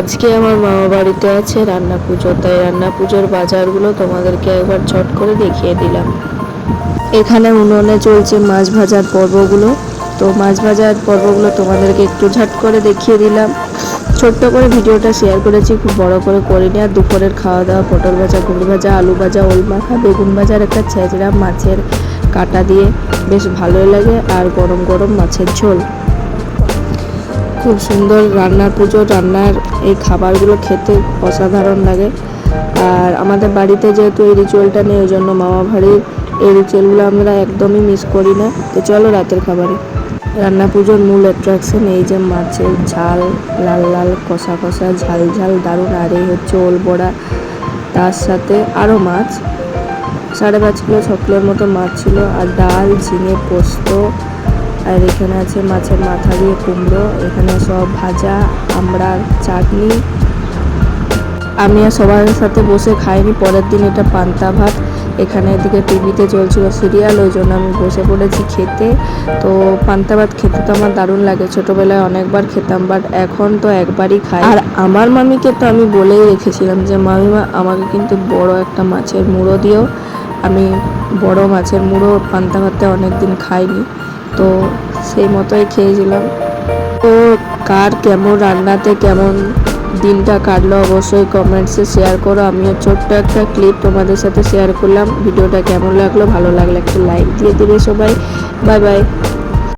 আজকে আমার মামা বাড়িতে আছে, রান্না পুজো তাই রান্না পুজোর বাজারগুলো তোমাদেরকে একবার ঝট করে দেখিয়ে দিলাম। এখানে উনুনে চলছে মাছ ভাজার পর্বগুলো। তো মাছ ভাজার পর্বগুলো তোমাদেরকে একটু ঝট করে দেখিয়ে দিলাম। ছোট্ট করে ভিডিওটা শেয়ার করেছি, খুব বড় করে করিনি। আর দুপুরের খাওয়া দাওয়া, পটল ভাজা ঘুগনি ভাজা, আলু ভাজা, ওল মাখা, বেগুন ভাজার একটা ছেঁচড়া মাছের কাটা দিয়ে বেশ ভালোই লাগে। আর গরম গরম মাছের ঝোল। খুব সুন্দর রান্নার পুজো, রান্নার এই খাবারগুলো খেতে অসাধারণ লাগে। আর আমাদের বাড়িতে যেহেতু এই রিচুয়ালটা নেই, ওই জন্য মামা বাড়ির এই রিচুয়ালগুলো আমরা একদমই মিস করি না। তো চলো রাতের খাবারে। রান্না পুজোর মূল অ্যাট্রাকশন এই যে মাছের ঝাল, লাল লাল, কষা কষা, ঝাল ঝাল, দারুণ। আর এই হচ্ছে ওল বড়া। তার সাথে আরও মাছ। সাড়ে পাঁচ কিলো, ছ কিলোর মতো মাছ ছিল। আর ডাল, ঝিঙে, পোস্ত আর এখানে আছে মাছের মাথা দিয়ে কুমড়ো, এখানে সব ভাজা আমড়ার চাটনি। আমি আর সবার সাথে বসে খাইনি, পরের দিন এটা পান্তা ভাত। এখানে এদিকে টিভিতে চলছিল সিরিয়াল, ওই জন্য আমি বসে পড়েছি খেতে। তো পান্তা ভাত খেতে তো আমার দারুণ লাগে, ছোটোবেলায় অনেকবার খেতাম বাট এখন তো একবারই খাই। আর আমার মামিকে তো আমি বলেই রেখেছিলাম যে, মামিমা, আমাকে কিন্তু বড় একটা মাছের মুড়ো দিও। আমি বড় মাছের মুড়ো পান্তা ভাতে অনেক দিন খাইনি। তো সেই মতোই খেয়েছিলাম। তো কার কেমন রান্নাতে কেমন দিনটা কাটলো অবশ্যই কমেন্টসে শেয়ার করো। আমিও ছোট্ট একটা ক্লিপ তোমাদের সাথে শেয়ার করলাম। ভিডিওটা কেমন লাগল, ভালো লাগলে একটা লাইক দিয়ে দিবে সবাই। Bye bye